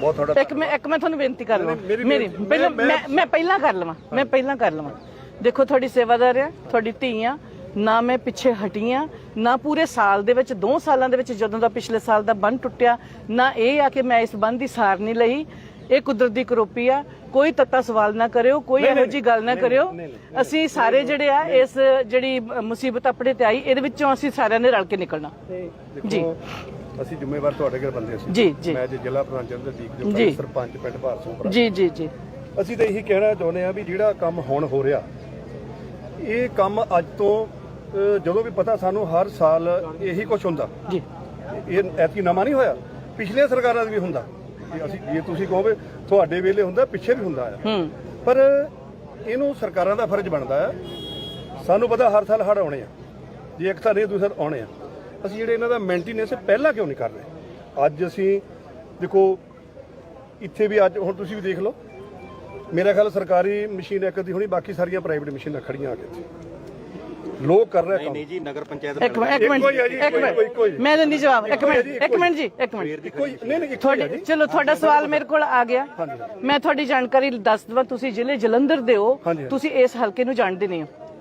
ਬਹੁਤ ਤੁਹਾਡਾ ਇੱਕ ਮੈਂ ਇੱਕ ਮੈਂ ਤੁਹਾਨੂੰ ਬੇਨਤੀ ਕਰ ਲਵਾਂ। ਮੇਰੀ ਪਹਿਲਾਂ ਮੈਂ- ਮੈਂ ਪਹਿਲਾਂ ਕਰ ਲਵਾਂ। ਮੈਂ ਪਹਿਲਾਂ ਕਰ ਲਵਾਂ। ਦੇਖੋ ਤੁਹਾਡੀ ਸੇਵਾਦਾਰ ਆ ਤੁਹਾਡੀ ਧੀ ਆ। ਨਾ ਮੈਂ ਪਿੱਛੇ ਹਟੀ ਆ ਨਾ ਪੂਰੇ ਸਾਲ ਦੇ ਵਿੱਚ 2 ਸਾਲਾਂ ਦੇ ਵਿੱਚ ਜਦੋਂ ਦਾ ਪਿਛਲੇ ਸਾਲ ਦਾ ਬੰਨ ਟੁੱਟਿਆ ਨਾ ਇਹ ਆ ਕਿ ਮੈਂ ਇਸ ਬੰਨ ਦੀ ਸਾਰ ਨਹੀਂ ਲਈ। ਇਹ ਕੁਦਰਤ ਦੀ ਕਰੋਪੀ ਆ। ਕੋਈ ਤੱਤਾ ਸਵਾਲ ਨਾ ਕਰਿਓ ਕੋਈ ਇਹੋ ਜੀ ਗੱਲ ਨਾ ਕਰਿਓ। ਅਸੀਂ ਸਾਰੇ ਜਿਹੜੇ ਆ ਇਸ ਜਿਹੜੀ ਮੁਸੀਬਤ ਆਪਣੇ ਤੇ ਆਈ ਇਹਦੇ ਵਿੱਚੋਂ ਅਸੀਂ ਸਾਰਿਆਂ ਨੇ ਰਲ ਕੇ ਨਿਕਲਣਾ। ਜੀ। ਅਸੀਂ ਜ਼ਿੰਮੇਵਾਰ ਤੁਹਾਡੇ ਘਰ ਬੰਦੇ ਸੀ। ਜੀ ਜੀ। ਮੈਂ ਅੱਜ ਜ਼ਿਲ੍ਹਾ ਪ੍ਰਧਾਨ ਚੰਦਰਦੀਪ ਜੀ। ਜੋ। ਸਰਪੰਚ ਪਿੰਡ ਭਾਰਸੋਂ ਜੀ ਜੀ ਜੀ। ਅਸੀਂ ਤਾਂ ਇਹੀ ਕਹਿਣਾ ਚਾਹੁੰਦੇ ਆ ਵੀ ਜਿਹੜਾ ਕੰਮ ਹੁਣ ਹੋ ਰਿਹਾ ਇਹ ਕੰਮ ਅੱਜ ਤੋਂ ਜਦੋਂ ਵੀ ਪਤਾ ਸਾਨੂੰ ਹਰ ਸਾਲ ਇਹੀ ਕੁਝ ਹੁੰਦਾ। ਜੀ। ਇਹ ਐਤਕੀ ਨਵਾਂ ਨਹੀਂ ਹੋਇਆ ਪਿਛਲੇ ਸਰਕਾਰਾਂ ਦਾ ਵੀ ਹੁੰਦਾ। ਇਹ ਅਸੀਂ ਜੇ ਤੁਸੀਂ ਕਹੋਗੇ ਤੁਹਾਡੇ ਵੇਲੇ ਹੁੰਦਾ ਪਿੱਛੇ ਵੀ ਹੁੰਦਾ ਆ। ਹੂੰ। ਪਰ ਇਹਨੂੰ ਸਰਕਾਰਾਂ ਦਾ ਫਰਜ਼ ਬਣਦਾ ਆ। ਸਾਨੂੰ ਪਤਾ ਹਰ ਸਾਲ ਹੜ੍ਹ ਆਉਣੇ ਆ। ਜੇ ਇੱਕ ਸਾਲ ਨਹੀਂ ਦੂਸਰਾ ਆਉਣੇ ਆ। ਅਸੀਂ ਜਿਹੜੇ ਇਹਨਾਂ ਦਾ ਮੇਨਟੇਨੈਂਸ ਪਹਿਲਾਂ ਕਿਉਂ ਨਹੀਂ ਕਰ ਰਹੇ? ਅੱਜ ਅਸੀਂ ਦੇਖੋ ਇੱਥੇ ਵੀ ਅੱਜ ਹੁਣ ਤੁਸੀਂ ਵੀ ਦੇਖ ਲਓ। ਮੇਰਾ ਖਿਆਲ ਸਰਕਾਰੀ ਮਸ਼ੀਨ ਇੱਕ ਦੀ ਹੋਣੀ ਬਾਕੀ ਸਾਰੀਆਂ ਪ੍ਰਾਈਵੇਟ ਮਸ਼ੀਨਾਂ ਖੜੀਆਂ ਆ ਕੇ ਇੱਥੇ। ਲੋਕ ਕਰ ਰਹੇ ਕੰਮ। ਨਹੀਂ ਜੀ ਨਗਰ ਪੰਚਾਇਤ ਇੱਕ ਮਿੰਟ ਇੱਕ ਮਿੰਟ ਇੱਕੋ ਹੀ ਹੈ ਜੀ, ਇੱਕ ਇੱਕੋ ਹੀ, ਇੱਕੋ ਹੀ। ਮਿੰਟ ਮੈਂ ਦਿੰਦੀ ਜਵਾਬ ਇੱਕ ਮਿੰਟ ਇੱਕ ਮਿੰਟ ਜੀ ਇੱਕ ਮਿੰਟ। ਕੋਈ ਨਹੀਂ ਨਹੀਂ ਇੱਕੋ ਹੀ ਹੈ ਤੁਹਾਡੇ ਜੀ। ਚਲੋ ਤੁਹਾਡਾ ਸਵਾਲ ਮੇਰੇ ਕੋਲ ਆ ਗਿਆ। ਮੈਂ ਤੁਹਾਡੀ ਜਾਣਕਾਰੀ ਦੱਸ ਦਵਾਂ ਤੁਸੀਂ ਜ਼ਿਲ੍ਹੇ ਜਲੰਧਰ ਦੇ ਹੋ ਹਾਂਜੀ। ਤੁਸੀਂ ਇਸ ਹਲਕੇ ਨੂੰ ਜਾਣਦੇ ਨਹੀਂ ਹੋ।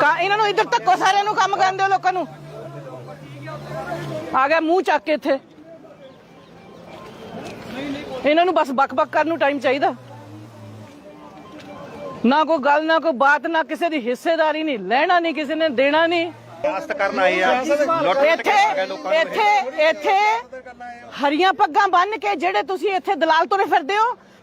ਕਾ ਇਹਨਾਂ ਨੂੰ ਇੱਧਰ ਧੱਕੋ ਸਾਰਿਆਂ ਨੂੰ ਕੰਮ ਕਰਦੇ ਹੋ ਲੋਕਾਂ ਨੂੰ। ਆ ਗਿਆ ਮੂੰਹ ਚੱਕ ਕੇ ਇੱਥੇ। ਇਹਨਾਂ ਨੂੰ ਬਸ ਬਕ ਬਕ ਕਰਨ ਨੂੰ ਟਾਈਮ ਚਾਹੀਦਾ। ਨਾ ਕੋਈ ਗੱਲ ਨਾ ਕੋਈ ਬਾਤ ਨਾ ਕਿਸੇ ਦੀ ਹਿੱਸੇਦਾਰੀ ਨਹੀਂ ਲੈਣਾ ਨਹੀਂ ਕਿਸੇ ਨੇ ਦੇਣਾ ਨਹੀਂ। ਆਸਤ ਕਰਨ ਆਏ ਆ। ਇੱਥੇ ਇੱਥੇ ਇੱਥੇ ਹਰੀਆਂ ਪੱਗਾਂ ਬੰਨ ਕੇ ਜਿਹੜੇ ਤੁਸੀਂ ਇੱਥੇ ਦਲਾਲ ਤੁਰੇ ਫਿਰਦੇ ਹੋ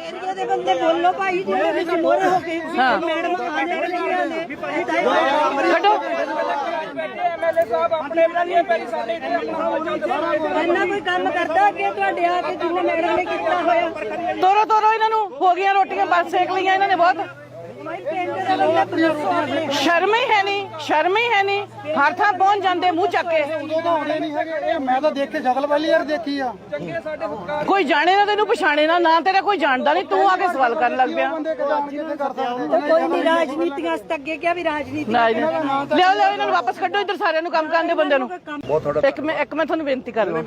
ਏਰੀਆ ਦੇ ਬੰਦੇ ਬੋਲੋ ਭਾਈ ਜਿਹੜੇ ਵਿੱਚ ਮੋਰੇ ਹੋ ਕੇ ਹਾਂ। ਮੈਡਮ ਆਣੇ ਵਾਲੀਆਂ ਨੇ। ਕੱਢੋ ਇੰਨਾ ਕੋਈ ਕੰਮ ਕਰਦਾ ਕਿ ਤੁਹਾਡੇ ਆ ਕੇ ਜਿੰਨੇ ਮੈਡਮ ਨੇ ਕੀਤਾ ਹੋਇਆ। ਤੋਰੋ ਤੋਰੋ ਇਹਨਾਂ ਨੂੰ। ਹੋ ਗਈਆਂ ਰੋਟੀਆਂ ਬਸ ਸੇਕ ਲਈਆਂ ਇਹਨਾਂ ਨੇ ਬਹੁਤ ਭਾਈ ਪਿੰਡ ਦੇ ਬੰਦੇ ਪੁਲਿਸ ਵਾਲੇ ਸ਼ਰਮ ਹੀ ਹੈ ਨਹੀਂ ਸ਼ਰਮ ਹੀ ਹੈ ਨਹੀਂ। ਹਰ ਥਾਂ ਪਹੁੰਚ ਜਾਂਦੇ ਮੂੰਹ ਚੱਕ ਕੇ। ਉਦੋਂ ਤਾਂ ਆਉਂਦੇ ਨਹੀਂ ਹੈਗੇ। ਇਹ ਮੈਂ ਤਾਂ ਦੇਖ ਕੇ ਸ਼ਕਲ ਪਹਿਲੀ ਵਾਰ ਦੇਖੀ ਆ। ਕੋਈ ਜਾਣੇ ਨਾ ਤੈਨੂੰ ਪਛਾਣੇ ਨਾ। ਨਾ ਤੇਰਾ ਕੋਈ ਜਾਣਦਾ ਨਹੀਂ। ਤੂੰ ਆ ਕੇ ਸਵਾਲ ਕਰਨ ਲੱਗ ਪਿਆ। ਬੰਦੇ ਕਿਦਾਂ ਕਿੱਥੇ ਕਰ ਸਕਦੇ ਕੋਈ ਨਹੀਂ ਰਾਜਨੀਤੀਆਂ ਅਸ ਅੱਗੇ ਕਿਹਾ ਵੀ ਰਾਜਨੀਤੀ। ਲਿਆਓ ਲਿਆਓ ਇਹਨਾਂ ਨੂੰ ਵਾਪਸ ਕੱਢੋ। ਇੱਧਰ ਸਾਰਿਆਂ ਨੂੰ ਕੰਮ ਕਰਨ ਦੇ ਬੰਦੇ ਨੂੰ। ਬਹੁਤ ਤੁਹਾਡਾ ਇੱਕ ਮੈਂ ਇੱਕ ਮੈਂ ਤੁਹਾਨੂੰ ਬੇਨਤੀ ਕਰ ਲਵਾਂ।